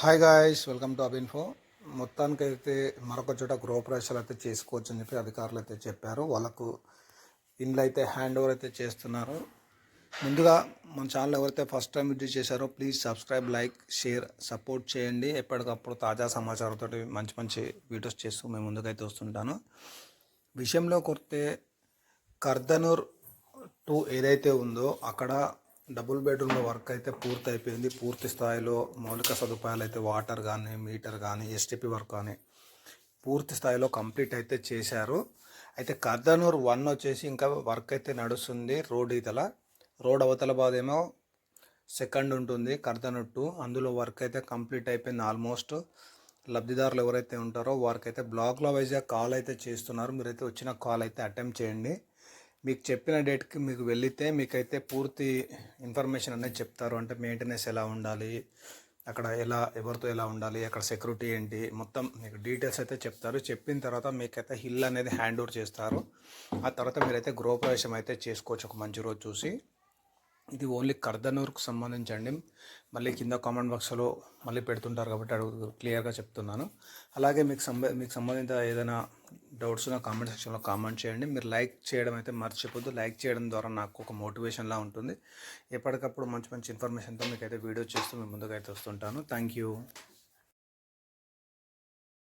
Hi guys welcome to అబిన్ఫో మొత్తానికి అయితే మరొక చోట గృహప్రవేశాలు అయితే చేసుకోవచ్చు అని చెప్పి అధికారులు అయితే చెప్పారు. వాళ్ళకు ఇండ్లు అయితే హ్యాండ్ ఓవర్ అయితే చేస్తున్నారు. ముందుగా మన ఛానల్ ఎవరైతే ఫస్ట్ టైం విజిట్ చేశారో please subscribe like share support చేయండి. ఎప్పటికప్పుడు తాజా సమాచారంతో మంచి మంచి వీడియోస్ చేస్తూ మేము ముందుకైతే వస్తుంటాను. విషయంలో కొడితే కర్దనూర్ టూ ఏదైతే ఉందో అక్కడ డబుల్ బెడ్రూమ్లో వర్క్ అయితే పూర్తి అయిపోయింది పూర్తి స్థాయిలో మౌలిక సదుపాయాలు అయితే వాటర్ కానీ మీటర్ కానీ ఎస్టీపీ వర్క్ కానీ పూర్తి స్థాయిలో కంప్లీట్ అయితే చేశారు. అయితే కర్దనూర్ వన్ వచ్చేసి ఇంకా వర్క్ అయితే నడుస్తుంది రోడ్ ఇతల రోడ్ అవతల బాదేమో సెకండ్ ఉంటుంది కర్దనూర్ టూ. అందులో వర్క్ అయితే కంప్లీట్ అయిపోయింది ఆల్మోస్ట్. లబ్ధిదారులు ఎవరైతే ఉంటారో వారికి అయితే బ్లాక్లో వైజ్గా కాల్ అయితే చేస్తున్నారు. మీరైతే వచ్చిన కాల్ అయితే అటెంప్ట్ చేయండి. మీకు చెప్పిన డేట్కి మీకు వెళితే మీకైతే పూర్తి ఇన్ఫర్మేషన్ అనేది చెప్తారు. అంటే మెయింటెనెన్స్ ఎలా ఉండాలి అక్కడ ఎలా ఎవరితో ఎలా ఉండాలి అక్కడ సెక్యూరిటీ ఏంటి మొత్తం మీకు డీటెయిల్స్ అయితే చెప్తారు. చెప్పిన తర్వాత మీకైతే హిల్ అనేది హ్యాండ్ ఓవర్ చేస్తారు. ఆ తర్వాత మీరైతే గృహప్రవేశం అయితే చేసుకోవచ్చు ఒక మంచి రోజు చూసి. ఇది ఓన్లీ కర్దనూర్కు సంబంధించండి మళ్ళీ కింద కామెంట్ బాక్స్లో మళ్ళీ పెడుతుంటారు కాబట్టి అడుగు క్లియర్గా చెప్తున్నాను. అలాగే మీకు సంబ మీకు సంబంధిత ఏదైనా డౌట్స్ ఉన్న కామెంట్ సెక్షన్లో కామెంట్ చేయండి. మీరు లైక్ చేయడం అయితే మర్చిపోద్దు లైక్ చేయడం ద్వారా నాకు ఒక మోటివేషన్లా ఉంటుంది. ఎప్పటికప్పుడు మంచి మంచి ఇన్ఫర్మేషన్తో మీకు అయితే వీడియో చేస్తూ మీ ముందుకైతే వస్తుంటాను. Thank you.